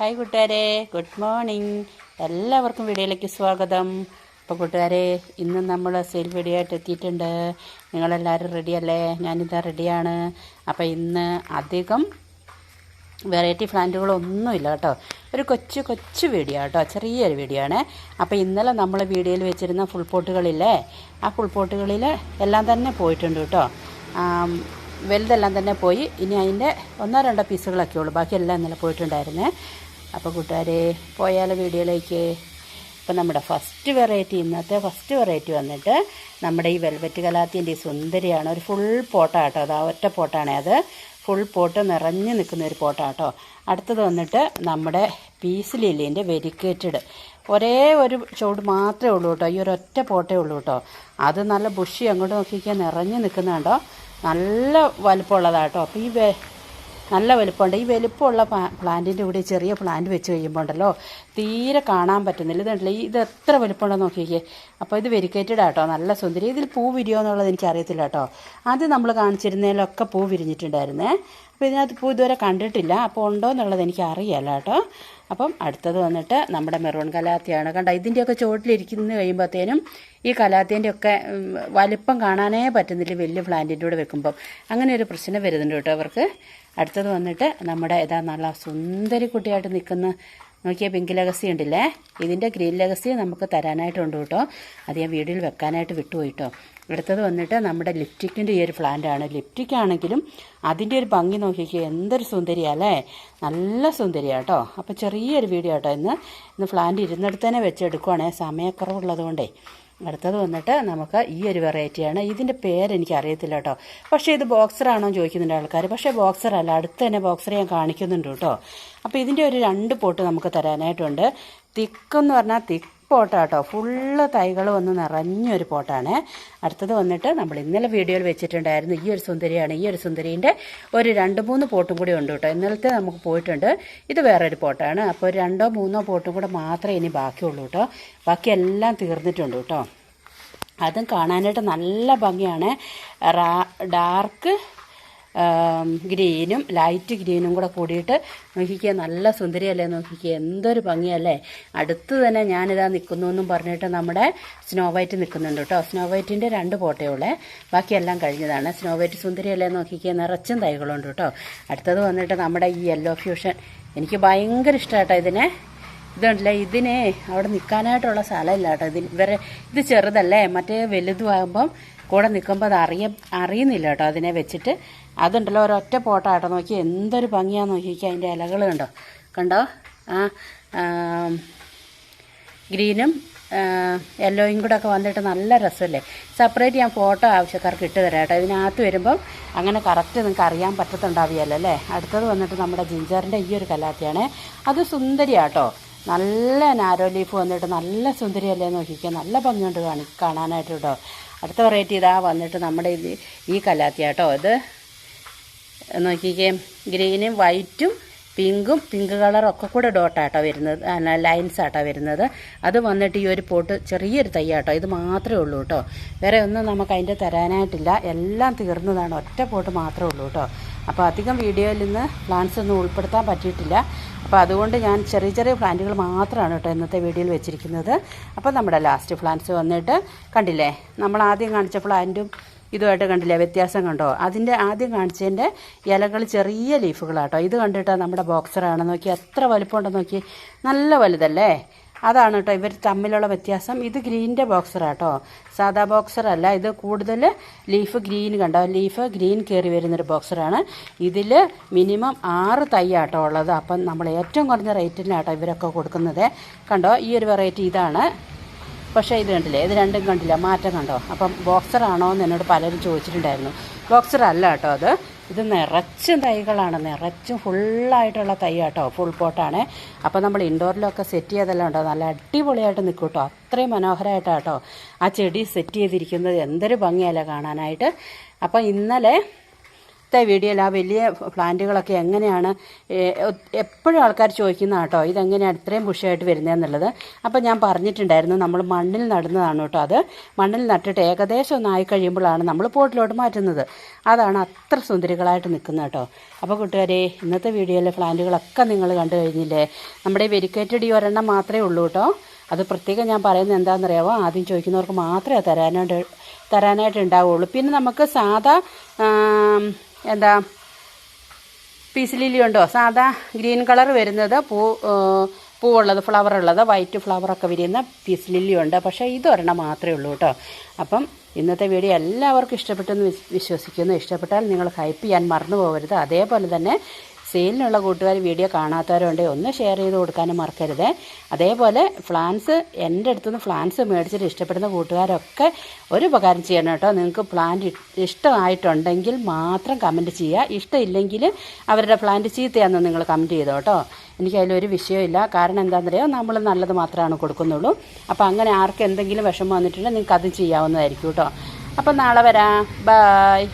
Hi കൂട്ടുകാരെ good morning എല്ലാവർക്കും വീഡിയോയിലേക്ക് സ്വാഗതം. അപ്പോൾ കൂട്ടുകാരെ ഇന്ന് നമ്മൾ സെയിൽ വീഡിയോ ആയിട്ട് എത്തിയിട്ടുണ്ട്. നിങ്ങളെല്ലാവരും റെഡിയല്ലേ ഞാനിതാ റെഡിയാണ് അപ്പോൾ ഇന്ന് അധികം വെറൈറ്റി പ്ലാന്റുകളൊന്നുമില്ല കേട്ടോ. ഒരു കൊച്ചു കൊച്ചു വീഡിയോ കേട്ടോ ചെറിയൊരു വീഡിയോ ആണ്. അപ്പോൾ ഇന്നലെ നമ്മൾ വീഡിയോയിൽ വെച്ചിരുന്ന ഫുൾ പോട്ടുകളില്ലേ ആ ഫുൾ പോട്ടുകളിൽ എല്ലാം തന്നെ പോയിട്ടുണ്ട് കേട്ടോ. വലുതെല്ലാം തന്നെ പോയി. ഇനി അതിന്റെ ഒന്നോ രണ്ടോ പീസുകളൊക്കെ ഉള്ളൂ. ബാക്കിയെല്ലാം ഇന്നലെ പോയിട്ടുണ്ടായിരുന്നേ. അപ്പോൾ കൂട്ടുകാരെ പോയാലോ വീഡിയോയിലേക്ക്? ഇപ്പം നമ്മുടെ ഫസ്റ്റ് വെറൈറ്റി ഇന്നത്തെ ഫസ്റ്റ് വെറൈറ്റി വന്നിട്ട് നമ്മുടെ ഈ വെൽവെറ്റ് കലാത്തിന്റെ ഈ സുന്ദരിയാണ്. ഒരു ഫുൾ പോട്ടാട്ടോ. അത് ആ ഒറ്റ പോട്ടാണേ അത്. ഫുൾ പോട്ട് നിറഞ്ഞു നിൽക്കുന്ന ഒരു പോട്ടാട്ടോ. അടുത്തത് വന്നിട്ട് നമ്മുടെ പീസ് ലില്ലിന്റെ വെരിക്കേറ്റഡ് ഒരേ ഒരു ചുവട് മാത്രമേ ഉള്ളൂ കേട്ടോ. ഈ ഒരു ഒറ്റ പോട്ടേ ഉള്ളൂ കേട്ടോ. അത് നല്ല ബുഷി അങ്ങോട്ട് നോക്കിക്കാൻ നിറഞ്ഞു നിൽക്കുന്നുണ്ടോ. നല്ല വലുപ്പമുള്ളതാട്ടോ. അപ്പോൾ ഈ നല്ല വലുപ്പമുണ്ട്. ഈ വലുപ്പമുള്ള പ്ലാന്റിന്റെ കൂടെ ചെറിയ പ്ലാന്റ് വെച്ച് കഴിയുമ്പോൾ ഉണ്ടല്ലോ തീരെ കാണാൻ പറ്റുന്നില്ല. ഇതുണ്ടല്ലോ ഇത് എത്ര വലുപ്പമുണ്ടെന്ന് നോക്കിയേ അപ്പോൾ ഇത് വെരിക്കേറ്റഡ് ആട്ടോ. നല്ല സുന്ദരി. ഇതിൽ പൂ വിരിയോ എന്നുള്ളത് എനിക്ക് അറിയത്തില്ല കേട്ടോ. ആദ്യം നമ്മൾ കാണിച്ചിരുന്നതിലൊക്കെ പൂ വിരിഞ്ഞിട്ടുണ്ടായിരുന്നേ. അപ്പോൾ ഇതിനകത്ത് പൂ ഇതുവരെ കണ്ടിട്ടില്ല. അപ്പോൾ ഉണ്ടോ എന്നുള്ളത് എനിക്ക് അറിയാമല്ലോ കേട്ടോ. അപ്പം അടുത്തത് വന്നിട്ട് നമ്മുടെ മെറൂൺ കലാത്തിയാണ്. കണ്ട? ഇതിന്റെയൊക്കെ ചുവട്ടിലിരിക്കുന്ന കഴിയുമ്പോഴത്തേനും ഈ കലാത്തിന്റെ ഒക്കെ വലിപ്പം കാണാനേ പറ്റുന്നില്ല വലിയ പ്ലാന്റിന്റെ കൂടെ വെക്കുമ്പം. അങ്ങനെ ഒരു പ്രശ്നം വരുന്നുണ്ട് കേട്ടോ അവർക്ക്. അടുത്തത് വന്നിട്ട് നമ്മുടെ ഏതാ നല്ല സുന്ദരി കുട്ടിയായിട്ട് നിൽക്കുന്ന നോക്കിയ പിങ്ക് ലഗസി ഉണ്ടല്ലേ? ഇതിന്റെ ഗ്രീൻ ലഗസി നമുക്ക് തരാനായിട്ടുണ്ട് കേട്ടോ. അത് ഞാൻ വീഡിയോയിൽ വെക്കാനായിട്ട് വിട്ടുപോയി കേട്ടോ അടുത്തത് വന്നിട്ട് നമ്മുടെ ലിപ്റ്റിക്കിന്റെ ഈ ഒരു പ്ലാന്റാണ് ലിപ്റ്റിക് ആണെങ്കിലും അതിന്റെ ഒരു ഭംഗി നോക്കിക്കുക എന്തൊരു സുന്ദരിയാല്ലേ നല്ല സുന്ദരിയാണ് കേട്ടോ. അപ്പോൾ ചെറിയൊരു വീഡിയോ കേട്ടോ ഇന്ന്. ഇന്ന് പ്ലാന്റ് ഇരുന്നിടത്ത് തന്നെ വെച്ചെടുക്കുവാണേ. സമയക്കുറവുള്ളത് കൊണ്ടേ അടുത്തത് വന്നിട്ട് നമുക്ക് ഈ ഒരു വെറൈറ്റിയാണ് ഇതിന്റെ പേര് എനിക്ക് അറിയത്തില്ല കേട്ടോ. പക്ഷേ ഇത് ബോക്സറാണോ എന്ന് ചോദിക്കുന്നുണ്ട് ആൾക്കാർ പക്ഷേ ബോക്സർ അല്ല അടുത്ത് തന്നെ ബോക്സർ ഞാൻ കാണിക്കുന്നുണ്ട് കേട്ടോ. അപ്പോൾ ഇതിന്റെ ഒരു രണ്ട് പോട്ട് നമുക്ക് തരാനായിട്ടുണ്ട്. തിക്കെന്ന് പറഞ്ഞാൽ തിക്ക് പോട്ടാട്ടോ. ഫുള്ള് തൈകൾ വന്ന് നിറഞ്ഞൊരു പോട്ടാണ്. അടുത്തത് വന്നിട്ട് നമ്മൾ ഇന്നലെ വീഡിയോയിൽ വെച്ചിട്ടുണ്ടായിരുന്നു ഈ ഒരു സുന്ദരിയാണ്. ഈ ഒരു സുന്ദരീന്റെ ഒരു രണ്ട് മൂന്ന് പോട്ടും കൂടി ഉണ്ട് കേട്ടോ. ഇന്നലത്തെ നമുക്ക് പോയിട്ടുണ്ട്. ഇത് വേറൊരു പോട്ടാണ്. അപ്പോൾ രണ്ടോ മൂന്നോ പോട്ടും കൂടെ മാത്രമേ ഇനി ബാക്കിയുള്ളൂ കേട്ടോ. ബാക്കിയെല്ലാം തീർന്നിട്ടുണ്ട് കേട്ടോ. അതും കാണാനായിട്ട് നല്ല ഭംഗിയാണ്. ഡാർക്ക് ഗ്രീനും ലൈറ്റ് ഗ്രീനും കൂടെ കൂടിയിട്ട് നോക്കിക്കുക നല്ല സുന്ദരിയല്ലേ നോക്കിക്കുക എന്തൊരു ഭംഗിയല്ലേ. അടുത്ത് തന്നെ ഞാനിതാ നിൽക്കുന്നു എന്നും പറഞ്ഞിട്ട് നമ്മുടെ സ്നോ വൈറ്റ് നിൽക്കുന്നുണ്ട് കേട്ടോ. സ്നോ വൈറ്റിന്റെ രണ്ട് പോട്ടേ ഉള്ളേ. ബാക്കിയെല്ലാം കഴിഞ്ഞതാണ്. സ്നോ വൈറ്റ് സുന്ദരിയല്ലേ നോക്കിക്കുക നിറച്ചും തൈകളുണ്ട് കേട്ടോ. അടുത്തത് വന്നിട്ട് നമ്മുടെ ഈ യെല്ലോ ഫ്യൂഷൻ എനിക്ക് ഭയങ്കര ഇഷ്ടമായിട്ടോ ഇതിനെ. ഇതുണ്ടല്ലേ ഇതിനെ അവിടെ നിൽക്കാനായിട്ടുള്ള സ്ഥലമില്ല കേട്ടോ ഇതിന് ഇവരെ ഇത് ചെറുതല്ലേ മറ്റേ വലുതുമാകുമ്പം കൂടെ നിൽക്കുമ്പോൾ അത് അറിയ അറിയുന്നില്ല കേട്ടോ അതിനെ വെച്ചിട്ട്. അതുണ്ടല്ലോ ഒരൊറ്റ പോട്ടാട്ടോ. നോക്കി എന്തൊരു ഭംഗിയാന്ന് നോക്കിക്കുക അതിന്റെ ഇലകൾ കണ്ടോ. കണ്ടോ? ആ ഗ്രീനും യെല്ലോയും കൂടെ ഒക്കെ വന്നിട്ട് നല്ല രസമല്ലേ. സെപ്പറേറ്റ് ഞാൻ ഫോട്ടോ ആവശ്യക്കാർക്ക് ഇട്ട് തരാം കേട്ടോ. ഇതിനകത്ത് വരുമ്പം അങ്ങനെ കറക്റ്റ് നിങ്ങൾക്ക് അറിയാൻ പറ്റത്തുണ്ടാവുകയല്ലോ അല്ലേ? അടുത്തത് വന്നിട്ട് നമ്മുടെ ജിഞ്ചറിന്റെ ഈ ഒരു കലാത്തിയാണ്. അത് സുന്ദരിയാട്ടോ. നല്ല നാരോ ലീഫ് വന്നിട്ട് നല്ല സുന്ദരിയല്ലേ നോക്കിക്കുക നല്ല ഭംഗിയുണ്ട് കാണി കാണാനായിട്ട് കേട്ടോ. അടുത്ത വെറൈറ്റി ഇതാ വന്നിട്ട് നമ്മുടെ ഇത് ഈ കലാത്തിയാട്ടോ ഇത് നോക്കിക്കേ ഗ്രീനും വൈറ്റും പിങ്കും പിങ്ക് കളറൊക്കെ കൂടെ ഡോട്ടാട്ടോ വരുന്നത്. ലൈൻസ് ആട്ടോ വരുന്നത്. അത് വന്നിട്ട് ഈ ഒരു പോട്ട് ചെറിയൊരു തയ്യാട്ടോ ഇത് മാത്രമേ ഉള്ളൂ കേട്ടോ. വേറെ ഒന്നും നമുക്ക് അതിന്റെ തരാനായിട്ടില്ല. എല്ലാം തീർന്നതാണ്. ഒറ്റ പോട്ട് മാത്രമേ ഉള്ളൂ കേട്ടോ. അപ്പോൾ അധികം വീഡിയോയിൽ നിന്ന് പ്ലാന്റ്സ് ഒന്നും ഉൾപ്പെടുത്താൻ പറ്റിയിട്ടില്ല. അപ്പോൾ അതുകൊണ്ട് ഞാൻ ചെറിയ ചെറിയ പ്ലാന്റുകൾ മാത്രമാണ് കേട്ടോ ഇന്നത്തെ വീഡിയോയിൽ വെച്ചിരിക്കുന്നത്. അപ്പോൾ നമ്മുടെ ലാസ്റ്റ് പ്ലാന്റ്സ് വന്നിട്ട് കണ്ടില്ലേ? നമ്മൾ ആദ്യം കാണിച്ച പ്ലാന്റും ഇതുമായിട്ട് കണ്ടില്ലേ? വ്യത്യാസം കണ്ടോ? അതിന്റെ ആദ്യം കാണിച്ചതിന്റെ ഇലകൾ ചെറിയ ലീഫുകളാട്ടോ ഇത് കണ്ടിട്ടാണ് നമ്മുടെ ബോക്സറാണ് നോക്കി എത്ര വലുപ്പമുണ്ടെന്ന് നോക്കി നല്ല വലുതല്ലേ? അതാണ് കേട്ടോ ഇവർ തമ്മിലുള്ള വ്യത്യാസം. ഇത് ഗ്രീനിന്റെ ബോക്സറാട്ടോ സാധാ ബോക്സറല്ല. ഇത് കൂടുതൽ ലീഫ് ഗ്രീൻ കണ്ടോ? ലീഫ് ഗ്രീൻ കയറി വരുന്നൊരു ബോക്സറാണ്. ഇതിൽ മിനിമം ആറ് തൈയാട്ടോ ഉള്ളത്. അപ്പം നമ്മൾ ഏറ്റവും കുറഞ്ഞ റേറ്റിനാട്ടോ ഇവരൊക്കെ കൊടുക്കുന്നത്. കണ്ടോ? ഈ ഒരു വെറൈറ്റി ഇതാണ്. പക്ഷേ ഇത് കണ്ടില്ലേ? ഇത് രണ്ടും കണ്ടില്ല. മാറ്റം കണ്ടോ? അപ്പം ബോക്സറാണോ എന്ന് എന്നോട് പലരും ചോദിച്ചിട്ടുണ്ടായിരുന്നു. ബോക്സർ അല്ല കേട്ടോ അത്. ഇത് നിറച്ചും തൈകളാണ്. നിറച്ചും ഫുള്ളായിട്ടുള്ള തൈ കേട്ടോ ഫുൾ പോട്ടാണ്. അപ്പോൾ നമ്മൾ ഇൻഡോറിലൊക്കെ സെറ്റ് ചെയ്തെല്ലാം ഉണ്ടോ? നല്ല അടിപൊളിയായിട്ട് നിൽക്കും കേട്ടോ അത്രയും മനോഹരമായിട്ടാട്ടോ ആ ചെടി സെറ്റ് ചെയ്തിരിക്കുന്നത്. എന്തൊരു ഭംഗിയല്ല കാണാനായിട്ട്. അപ്പോൾ ഇന്നലെ ആദ്യത്തെ വീഡിയോയിൽ ആ വലിയ പ്ലാന്റുകളൊക്കെ എങ്ങനെയാണ് എപ്പോഴും ആൾക്കാർ ചോദിക്കുന്ന കേട്ടോ ഇതെങ്ങനെയാണ് ഇത്രയും ബുഷായിട്ട് വരുന്നതെന്നുള്ളത് അപ്പോൾ ഞാൻ പറഞ്ഞിട്ടുണ്ടായിരുന്നു നമ്മൾ മണ്ണിൽ നടുന്നതാണ് കേട്ടോ അത്. മണ്ണിൽ നട്ടിട്ട് ഏകദേശം ഒന്നായി കഴിയുമ്പോഴാണ് നമ്മൾ പോട്ടിലോട്ട് മാറ്റുന്നത്. അതാണ് അത്ര സുന്ദരികളായിട്ട് നിൽക്കുന്നത് കേട്ടോ. അപ്പോൾ കൂട്ടുകാരെ ഇന്നത്തെ വീഡിയോയിലെ പ്ലാന്റുകളൊക്കെ നിങ്ങൾ കണ്ടു കഴിഞ്ഞില്ലേ? നമ്മുടെ ഈ വെരിക്കേറ്റഡ് ഒരെണ്ണം മാത്രമേ ഉള്ളൂ കേട്ടോ. അത് പ്രത്യേകം ഞാൻ പറയുന്നത് എന്താണെന്നറിയാമോ ആദ്യം ചോദിക്കുന്നവർക്ക് മാത്രമേ തരാനായിട്ട് തരാനായിട്ട് ഉണ്ടാവുള്ളൂ പിന്നെ നമുക്ക് സാധാ എന്താ പീസ് ലില്ലി ഉണ്ടോ? സാധാ ഗ്രീൻ കളർ വരുന്നത് പൂ പൂവുള്ളത് ഫ്ലവർ ഉള്ളത് വൈറ്റ് ഫ്ലവറൊക്കെ വിരിയുന്ന പീസ് ലില്ലി ഉണ്ട്. പക്ഷേ ഇതൊരെണ്ണം മാത്രമേ ഉള്ളൂ കേട്ടോ. അപ്പം ഇന്നത്തെ വീഡിയോ എല്ലാവർക്കും ഇഷ്ടപ്പെട്ടെന്ന് വിശ്വസിക്കുന്നു. ഇഷ്ടപ്പെട്ടാൽ നിങ്ങൾ ഹൈപ്പ് ചെയ്യാൻ മറന്നു പോകരുത്. അതേപോലെ തന്നെ സെയിലിനുള്ള കൂട്ടുകാർ വീഡിയോ കാണാത്തവരുണ്ടെങ്കിൽ ഒന്ന് ഷെയർ ചെയ്ത് കൊടുക്കാനും മറക്കരുത്. അതേപോലെ ഫ്ലാൻസ് എന്റെ അടുത്തുനിന്ന് ഫ്ലാൻസ് മേടിച്ചിട്ട് ഇഷ്ടപ്പെടുന്ന കൂട്ടുകാരൊക്കെ ഒരു ഉപകാരം ചെയ്യണം കേട്ടോ. നിങ്ങൾക്ക് പ്ലാന്റ് ഇഷ്ടമായിട്ടുണ്ടെങ്കിൽ മാത്രം കമന്റ് ചെയ്യുക. ഇഷ്ടമില്ലെങ്കിൽ അവരുടെ പ്ലാന്റ് ചീത്തയാണെന്ന് നിങ്ങൾ കമന്റ് ചെയ്തോ കേട്ടോ. എനിക്ക് അതിലൊരു വിഷയമില്ല കാരണം എന്താണെന്നറിയോ? നമ്മൾ നല്ലത് മാത്രമാണ് കൊടുക്കുന്നുള്ളൂ. അപ്പോൾ അങ്ങനെ ആർക്ക് എന്തെങ്കിലും വിഷമം വന്നിട്ടുണ്ടെങ്കിൽ നിങ്ങൾക്ക് അത് ചെയ്യാവുന്നതായിരിക്കും കേട്ടോ. അപ്പം നാളെ വരാം. ബായ്